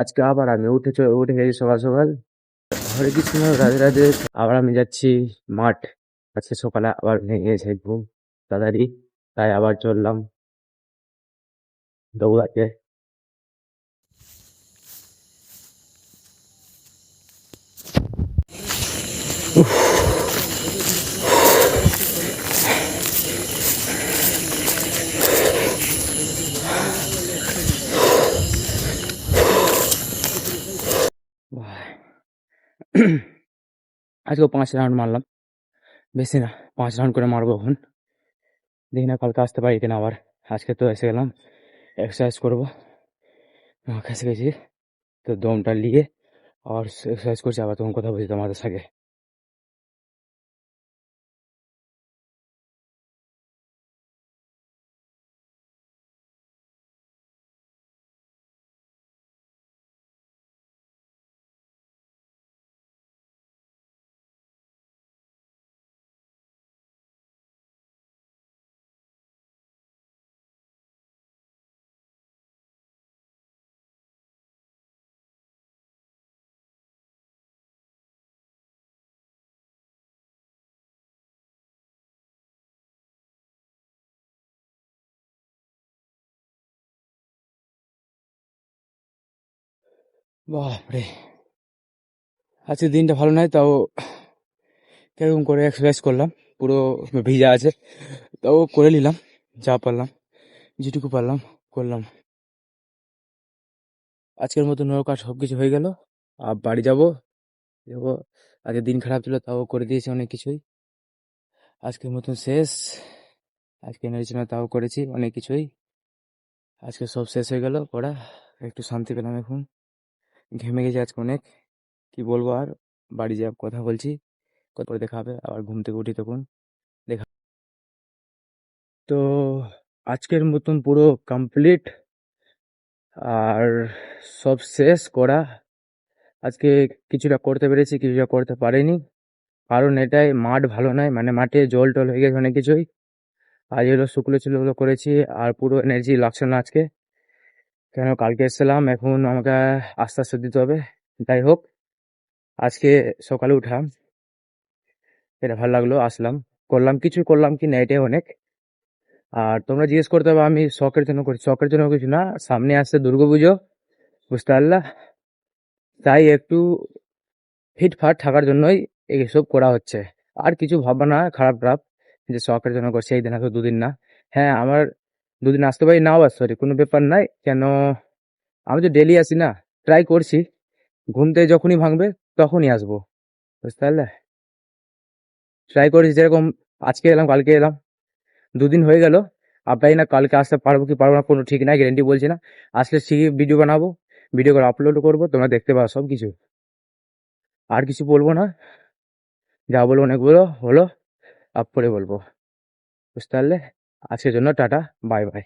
আজকে আবার আমি উঠে উঠে গেছি সকাল সকাল। হরে কৃষ্ণ রাধে রাধে। আবার আমি যাচ্ছি মাঠ। আজকে সকালে আবার ভেঙে গেছে ঘুম, তাড়াতাড়ি। তাই আবার চললাম। দৌড়াতে। আজকেও পাঁচ রাউন্ড মারলাম। বেশি না, পাঁচ রাউন্ড করে মারবো এখন। দেখি না, কালকে আসতে পারি কিনা আবার। আজকে তো এসে গেলাম এক্সারসাইজ করব। খেসে গেছি তো দমটা নিয়ে আর এক্সারসাইজ করছি, আবার তখন কথা বলছি তোমাদের সাথে বাপরে। আজকে দিনটা ভালো নয়, তাও কীরকম করে এক্সারসাইজ করলাম, পুরো ভিজা আছে, তাও করে নিলাম, যা পারলাম, যেটুকু পারলাম করলাম। আজকের মতো নৌকা সব কিছু হয়ে গেল, আর বাড়ি যাব যাব আজকে দিন খারাপ ছিল, তাও করে দিয়েছি অনেক কিছুই। আজকের মতন শেষ, আজকে এনেছি না তাও করেছি অনেক কিছুই। আজকে সব শেষ হয়ে গেল করা একটু শান্তি পেলাম এখন। ঘেমে গেছি আজকে অনেক। কি বলব আর? বাড়ি যা কথা বলছি কত করে দেখা হবে, আবার ঘুম থেকে উঠি তখন। দেখা তো আজকের মতন পুরো কমপ্লিট আর সব শেষ করা। আজকে কিছুটা করতে পেরেছি, কিছুটা করতে পারিনি। কারণ এটাই মাঠ ভালো নয় মানে মাঠে জল টল হয়ে গেছে অনেক কিছুই। আজ এগুলো শুকনো ছিল করেছি আর পুরো এনার্জি লাগছে না আজকে। কেন কালকে এসেছিলাম? এখন আমাকে আস্তে আস্তে দিতে হবে। যাই হোক, আজকে সকালে উঠলাম। এটা ভালো লাগল, আসলাম। করলাম কিছু, করলাম কি না, এটাই অনেক। আর তোমরা জিজ্ঞেস করতে হবে, আমি শখের জন্য করছি শখের জন্য কিছু না, সামনে আসছে দুর্গাপুজো বুঝতে পারলা? তাই একটু ফিটফাট থাকার জন্যই এইসব করা হচ্ছে। আর কিছু ভাববা না খারাপ খারাপ যে শখের জন্য করছি একদিন আসো দুদিন না। হ্যাঁ আমার দুদিন আসতে পারি, নাও আসতে পারি কোনো ব্যাপার নাই। কেন, আমি তো ডেলি আসি না ট্রাই করছি। ঘুমতে যখনই ভাঙবে, তখনই আসব। বুঝতে পারলে? ট্রাই করেছি, যেরকম আজকে এলাম, কালকে এলাম। দুদিন হয়ে গেল আপনাই না, কালকে আসতে পারব কি পারব না, কোনো ঠিক নাই গ্যারেন্টি বলছি না। আসলে ঠিকই ভিডিও বানাবো ভিডিও করে আপলোড করব, তোমরা দেখতে পাও সব কিছু। আর কিছু বলব না? যা বলব অনেকগুলো হলো আপ করে বলব। বুঝতে পারলে? আজকের জন্য টাটা বাই বাই।